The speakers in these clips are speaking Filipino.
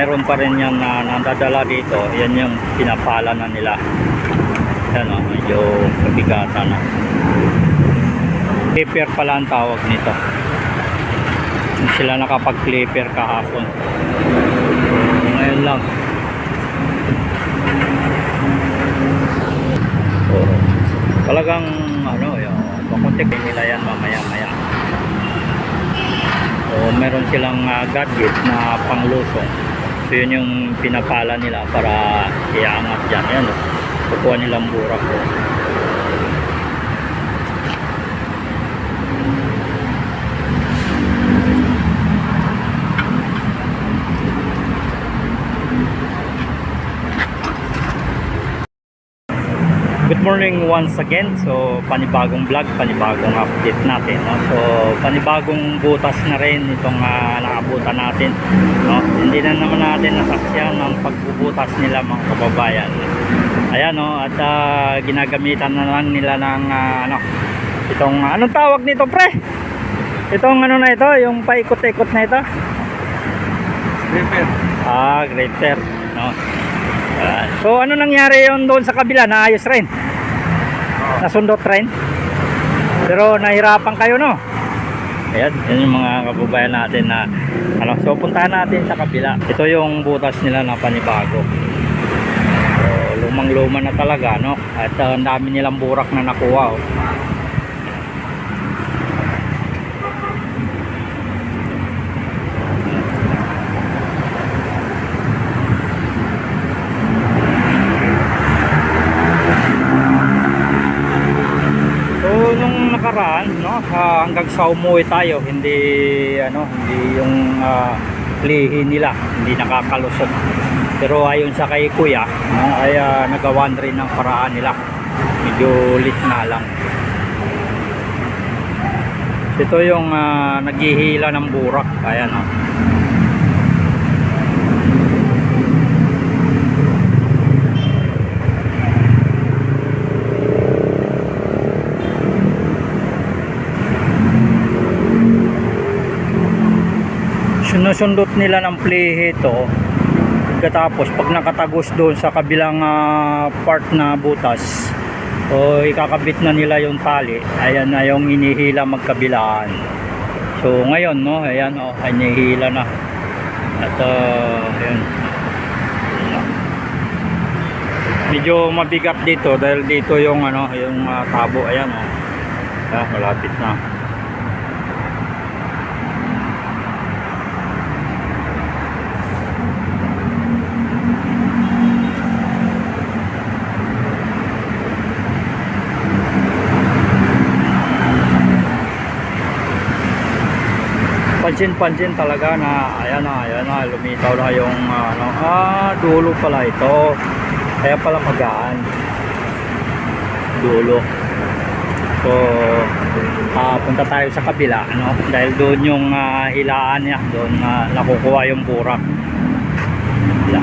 Meron pa rin yan na nadadala dito. Yan yung pinapala na nila. Yan o, medyo kabigatan na. Clipper pala ang tawag nito. Sila nakapag-clipper kahapon. Ngayon lang. So, talagang ano, yung pakuntik nila yan mamaya-maya. So, meron silang ah, gadget na panglusong. So, yun yung pinapala nila para iangat dyan. Ayan, oh. kukuha nilang burak. Oh. Morning once again. So, panibagong vlog, panibagong update natin. No? So, panibagong butas na rin itong uh, naabutan natin. No? Hindi na naman natin nasaksyan ng pagbubutas nila mga kababayan. Ayan, no? at ah, ginagamitan na lang nila ng ah, ano, itong, anong tawag nito pre? Itong ano na ito, yung paikot-ikot na ito. Repair. Ah, grater. No? Ah, so ano nangyari yon doon sa kabila? Naayos rin? Nasundot rin? Pero nahirapan kayo no? Ayan, yan yung mga kababayan natin na ano, so puntahan natin sa kabila. Ito yung butas nila na panibago. So, lumang-luma na talaga, no? At uh, dami nilang burak na nakuha, oh. So nung nakaraan, no, sa umuwi tayo, hindi ano, hindi yung ah, lihi nila, hindi nakakalusot. Pero ayon sa kay Kuya, no, ay ah, nagawan rin ng paraan nila. Medyo lit na lang. Ito yung ah, naghihila ng burak, ayan oh. Sinusundot nila ng plihe ito. Pagkatapos pag nakatagos doon sa kabilang ah, part na butas o ikakabit na nila yung tali ayan na yung inihila magkabilaan. So ngayon no ayan o oh, inihila na. At uh, ayan. Medyo mabigat dito dahil dito yung ano yung ah, tabo. Ayan o ah, malapit na pansin-pansin talaga na ayan na, ayan na, lumitaw na yung ah, ano, ah, dulo pala ito. Kaya pala magaan. Dulo. So, ah, punta tayo sa kabila, ano, dahil doon yung ah, hilaan niya, doon na nakukuha yung burak. Kabila.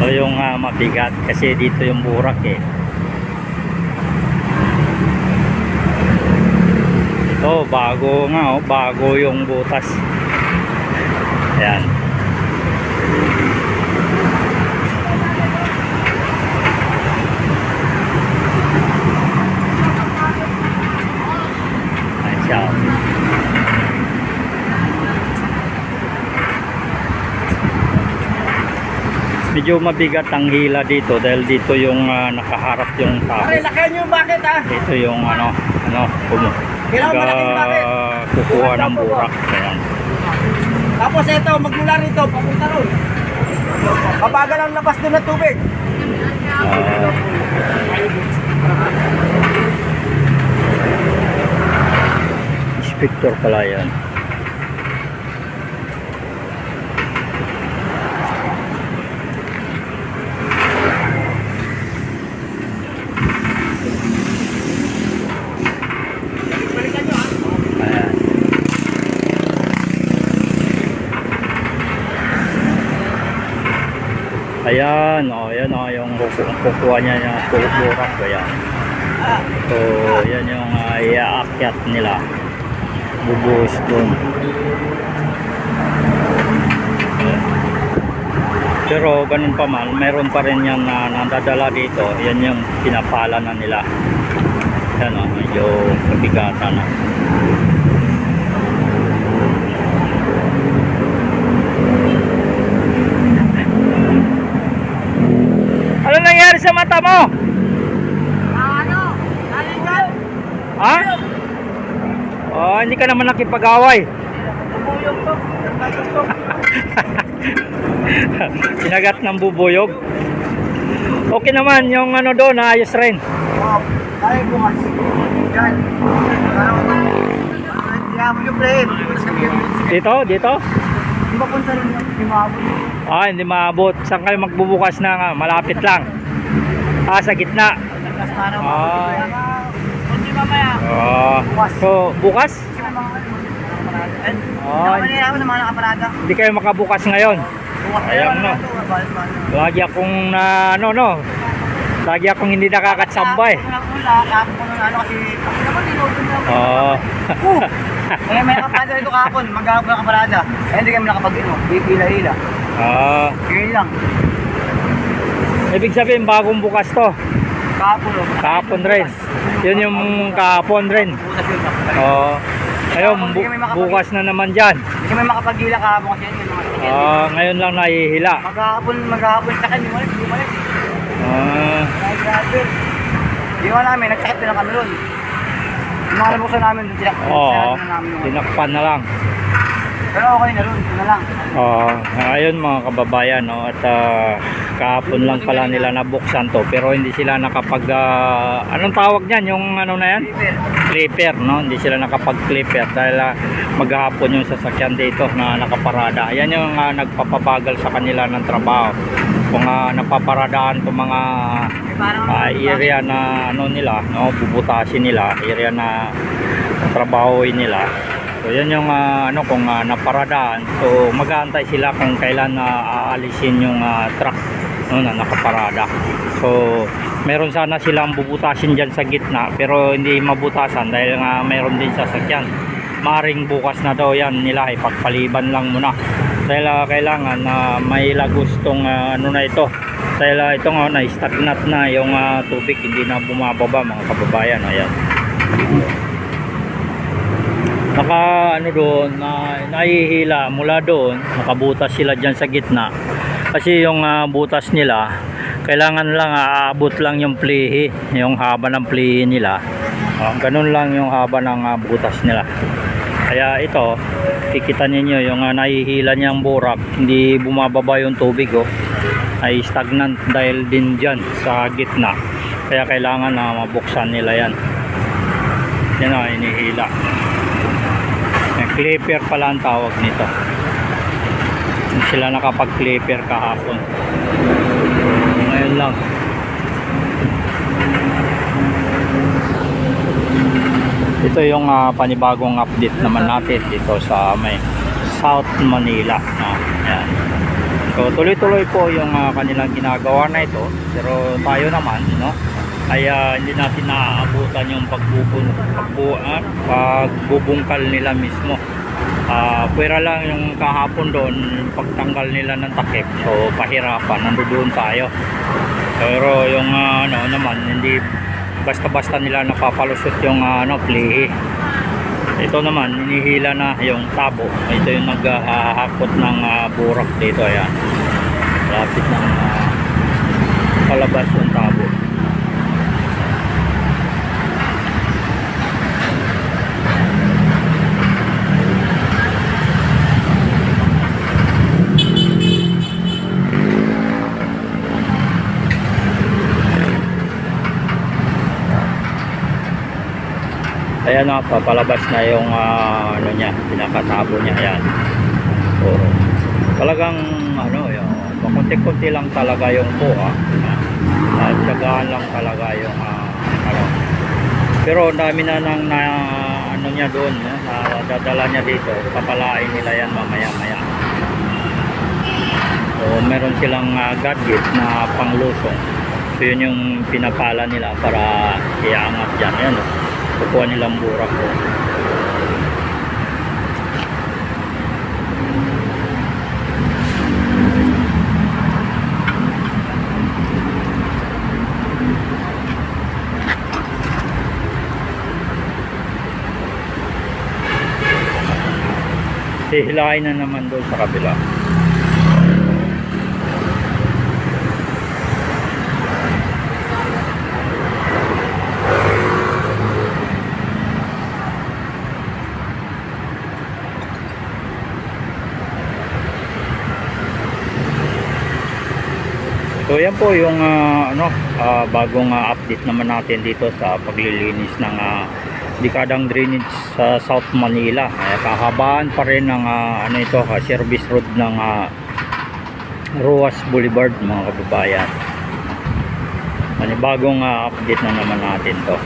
Ito yung ah, mabigat kasi dito yung burak eh. Ito, bago nga oh, bago yung butas. Ayan. Ayan siya. oh. Medyo mabigat ang hila dito dahil dito yung ah, nakaharap yung tao. Pare, lakayan niyo yung bucket ha. Dito yung ano, ano, kumu. Kukuha ng burak. Ayan. Tapos ito, magmula rito, papunta ron. Kabagal ang labas doon ng tubig. Ah, inspector pala yan. Ayan. Ayan, oh, ayan oh, yung kuku kukuha niya yung burak. Ayan. So, yan yung uh, iaakyat nila. bubuhos. Ayan. Pero ganun pa man, meron pa rin yan na nadadala dito. Yan yung pinapala na nila. Yan o, medyo kabigatan na. Ano nangyari sa mata mo? Ano? Naligal? Ha? Oh, hindi ka naman nakipag-away. Bubuyog to. Sinagat ng bubuyog. Okay naman, yung ano doon, ayos rin. Oh, tayo bukas. Yan. Dito, dito. Di ba punta rin yung Dimabot? Ah, hindi maabot. Saan kayo magbubukas na nga? Malapit lang. Ah, sa gitna. Ah. Mamaya. Ah, so, bukas? Ah, Ah, Naman ako ng mga nakaparada. hindi kayo makabukas ngayon. Ayan na. Lagi akong na, ano, no? Lagi akong hindi nakakatsambay. Oo. Eh, may nakaparada dito kahapon, maghapon na kaparada. Eh, hindi kami nakapag-ino. Pipila-hila. Ah, Ngayon lang. Ibig sabihin, bagong bukas to. Kahapon o. Kahapon rin. Yun yung kahapon rin. Oo. Ngayon, bu- bukas na naman dyan. Hindi kami makapag-hila kahapon kasi yun. Ah, ngayon lang nahihila. Maghapon, maghapon sa kanya, hindi wala. Ah. Hindi ko namin, nagsakit na kami ron. Nabuksan namin, tinakpan oo. na namin. Tinakpan na lang. Pero okay na ron, na lang. Oo. ayun mga kababayan, no? At ah, kahapon lang pala nila nabuksan to. Pero hindi sila nakapag... ah, anong tawag niyan? Yung ano na yan? Clipper no? Hindi sila nakapag clipper dahil ah, maghapon yung sasakyan dito na nakaparada. Yan yung ah, nagpapabagal sa kanila ng trabaho. Kung uh, napaparadaan itong mga ah, area na ano nila no? Bubutasin nila area na trabahoin nila. So yan yung ah, ano kung ah, naparadaan. So mag-aantay sila kung kailan na aalisin yung ah, truck no, na nakaparada. So meron sana silang bubutasin dyan sa gitna pero hindi mabutasan dahil nga meron din sasakyan maring bukas na daw yan nila ipagpaliban lang muna. Dahil ah, kailangan na may lagustong ah, ano na ito. Dahil ah, ito nga na stagnant na yung ah, tubig hindi na bumababa mga kababayan ayan. Naka ano doon na nahihila mula doon nakabutas sila dyan sa gitna kasi yung ah, butas nila kailangan lang aabot lang yung plihi yung haba ng plihi nila. Ah, ganun lang yung haba ng ah, butas nila. Kaya ito kikita ninyo yung uh, nahihila niyang burak hindi bumababa yung tubig oh. Ay stagnant dahil din dyan sa gitna. Kaya kailangan na mabuksan nila yan. Yan o inihila yung clipper pala ang tawag nito hindi sila nakapag clipper kahapon. Ngayon lang. Ito yung ah, panibagong update naman natin dito sa may South Manila. No? Ayan. so tuloy-tuloy po yung ah, kanilang ginagawa na ito. Pero tayo naman no? Ay ah, hindi natin naaabutan yung pagbubun, pagbu, ah, pagbubungkal nila mismo Ah, pwera lang yung kahapon doon pagtanggal nila ng takip. So pahirapan nandoon tayo. Pero yung ah, ano naman hindi basta-basta nila napapalusot yung ah, ano plihi. Ito naman hinihila na yung tabo. Ito yung naghahakot ng ah, burak dito ayan. Lapit ng ah, palabas yung tabo ayan na papalabas na yung ah, ano niya pinakatabo niya ayan. So talagang ano yung pakunti-kunti lang talaga yung buha at tsagaan lang talaga yung ah, ano. Pero dami na nang na ano niya doon no? na dadala niya dito. Papalain nila yan mamaya maya so meron silang ah, gadget na panglusong so yun yung pinapala nila para iangat dyan ayan oh kukuha nila ang burak ko. Hihilain na naman doon sa kabila. So yan po yung ah, ano ah, bagong ah, update naman natin dito sa paglilinis ng ah, dekadang drainage sa South Manila. Ay, kahabaan pa rin ng ah, ano ito, ah, service road ng ah, Ruas Boulevard mga kababayan. Panibagong ah, update na naman natin to.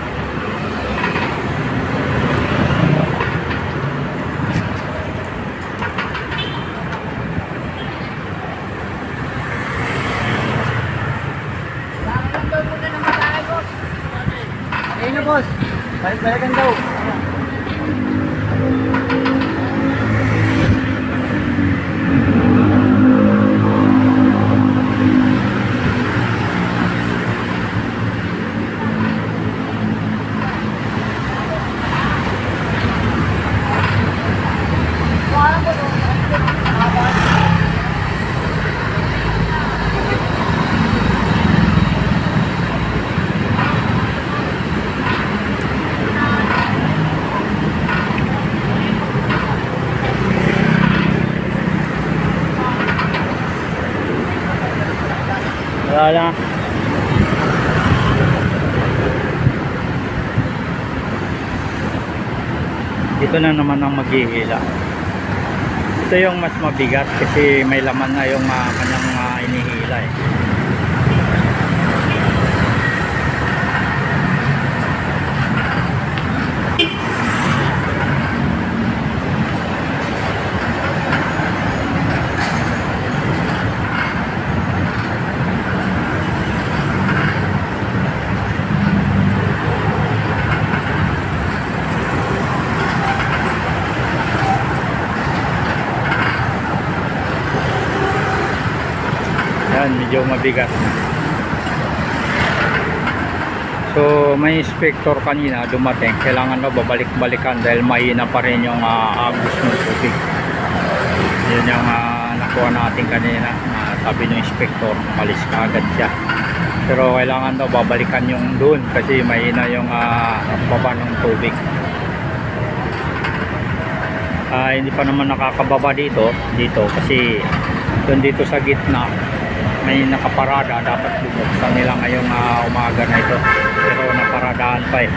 Balik-balikan daw. Wala na. Dito na naman ang maghihila. Ito yung mas mabigat kasi may laman na yung ah, kanyang ah, inihila eh. Yan, medyo mabigat. So, may inspector kanina dumating. Kailangan na babalik-balikan dahil mahina pa rin yung ah, agos ng tubig. Yun yung ah, nakuha natin kanina. na sabi ng inspector, malis ka agad siya. Pero kailangan daw babalikan yung doon kasi mahina yung ah, baba ng tubig. Ah, hindi pa naman nakakababa dito, dito kasi doon dito sa gitna may nakaparada dapat bubuksan nila ngayong ah, umaga na ito. Pero naparadaan pa eh.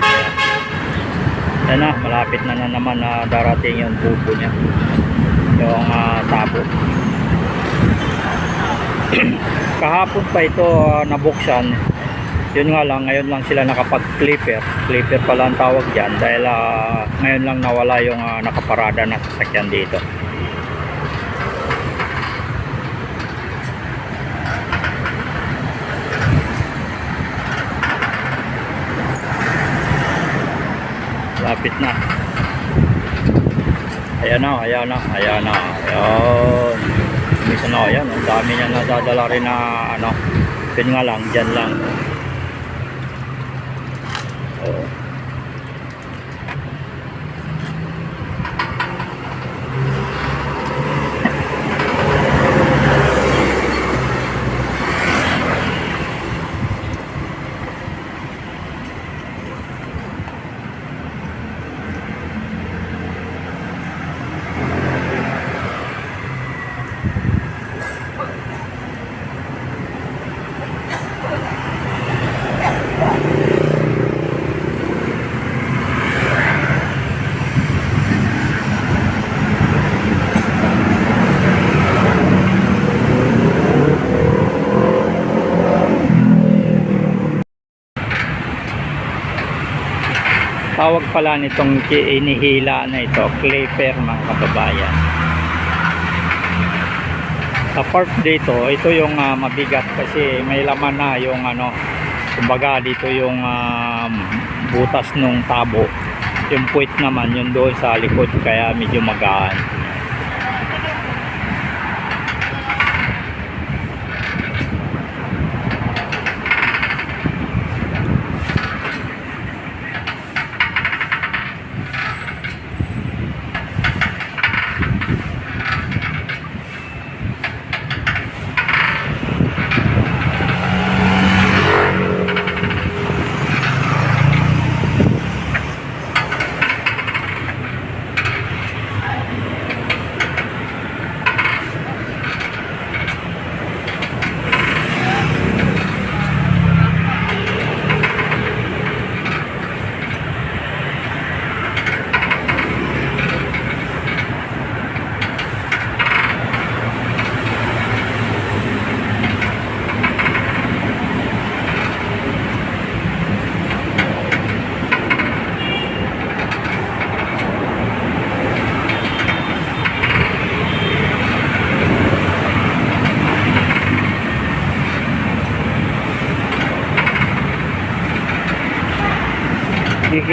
Yan na malapit na na naman na darating yung tubo niya. Yung ah, tabo. Kahapon pa ito ah, nabuksan. Yun nga lang ngayon lang sila nakapag clipper clipper pala ang tawag dyan dahil ah, ngayon lang nawala yung ah, nakaparada na sasakyan dito lapit na. Ayan na ayan na ayan na ayan. Na ayan ang dami niya nadadala rin na ano yun nga lang dyan lang Oo. Tawag pala nitong inihila na ito clapper mga kababayan. Sa part dito ito yung ah, mabigat kasi may laman na yung ano kumbaga dito yung um, butas nung tabo. Yung puwit naman yun doon sa likod kaya medyo magaan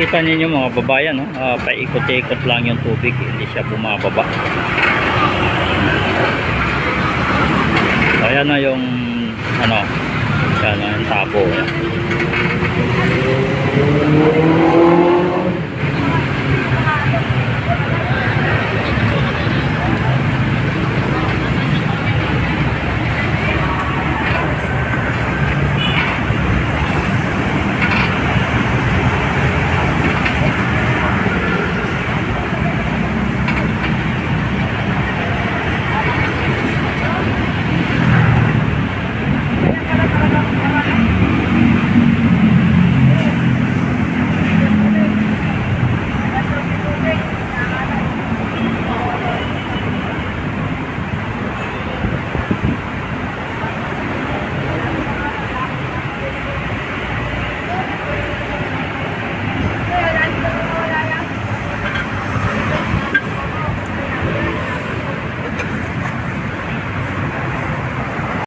Kikita ninyo mga babayan, no? Ah, paikot-ikot lang yung tubig, hindi siya bumababa. Ayan na yung ano, yan na yung tabo. Ayan.